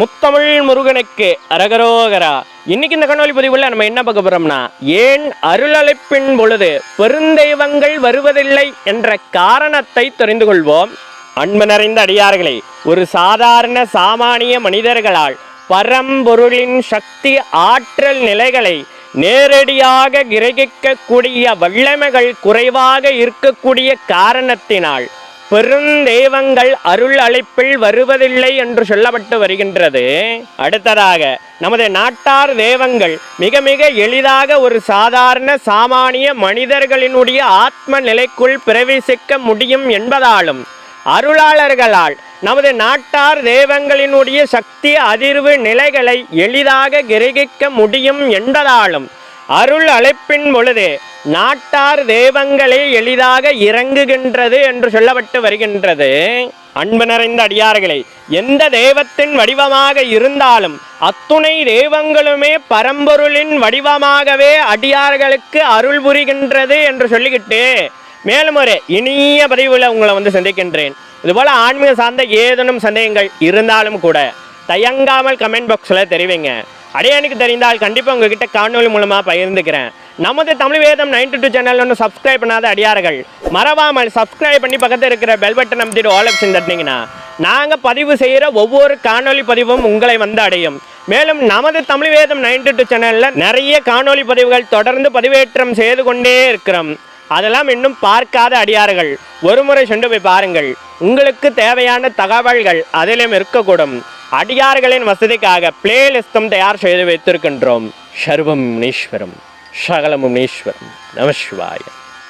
முத்தமிழ் முருகனுக்கு அரகரோகரா. இன்னைக்கு இந்த கண்ணொலி பதிவுல நம்ம என்ன பார்க்க போறோம்னா ஏன் அருளழைப்பின் பொழுது பெருந்தெய்வங்கள் வருவதில்லை என்ற காரணத்தை தெரிந்து கொள்வோம். அன்பு நிறைந்த அடியார்களே ஒரு சாதாரண சாமானிய மனிதர்களால் பரம்பொருளின் சக்தி ஆற்றல் நிலைகளை நேரடியாக கிரகிக்கக்கூடிய வல்லமைகள் குறைவாக இருக்கக்கூடிய காரணத்தினால் பெருந்தெய்வங்கள் அருள் அழைப்பில் வருவதில்லை என்று சொல்லப்பட்டு வருகின்றது. அடுத்ததாக நமது நாட்டார் தெய்வங்கள் மிக மிக எளிதாக ஒரு சாதாரண சாமானிய மனிதர்களினுடைய ஆத்ம நிலைக்குள் பிரவேசிக்க முடியும் என்பதாலும் அருளாளர்களால் நமது நாட்டார் தெய்வங்களினுடைய சக்தி அதிர்வு நிலைகளை எளிதாக கிரகிக்க முடியும் என்பதாலும் அருள் அழைப்பின் பொழுது நாட்டார் தெய்வங்களே எளிதாக இறங்குகின்றது என்று சொல்லப்பட்டு வருகின்றது. அன்பு நிறைந்த அடியார்களே எந்த தெய்வத்தின் வடிவமாக இருந்தாலும் அத்துணை தெய்வங்களுமே பரம்பொருளின் வடிவமாகவே அடியார்களுக்கு அருள் புரிகின்றது என்று சொல்லிக்கிட்டு மேலும் ஒரு இனிய பதிவுல உங்களை வந்து சந்திக்கின்றேன். இதுபோல ஆன்மீக சார்ந்த ஏதேனும் சந்தேகங்கள் இருந்தாலும் கூட தயங்காமல் கமெண்ட் பாக்ஸில் தெரிவிங்க. அடையானுக்கு தெரிந்தால் கண்டிப்பாக உங்ககிட்ட காணொலி மூலமாக பகிர்ந்துக்கிறேன். நமது Tamil Vedam ninety two channel ஒன்று சப்ஸ்கிரைப் பண்ணாத அடியார்கள் மறவாமல் சப்ஸ்கிரைப் பண்ணி பக்கத்தில் இருக்கிற பெல் பட்டன் அமைச்சிட்டு ஆல் ஆப்ஷன் தட்டினீங்கன்னா நாங்கள் பதிவு செய்கிற ஒவ்வொரு காணொலி பதிவும் உங்களை வந்து அடையும். மேலும் நமது தமிழ் வேதம் நைன்டி டூ சேனலில் நிறைய காணொலி பதிவுகள் தொடர்ந்து பதிவேற்றம் செய்து கொண்டே இருக்கிறோம். அதெல்லாம் இன்னும் பார்க்காத அடியார்கள் ஒரு முறை சென்று போய் பாருங்கள். உங்களுக்கு தேவையான தகவல்கள் அதிலும் இருக்கக்கூடும். அடியார்களின் வசதிக்காக பிளேலிஸ்டும் தயார் செய்து வைத்திருக்கின்றோம். சர்வம் முனீஸ்வரம். சகலமும் முனீஸ்வரம் நமசிவாயம்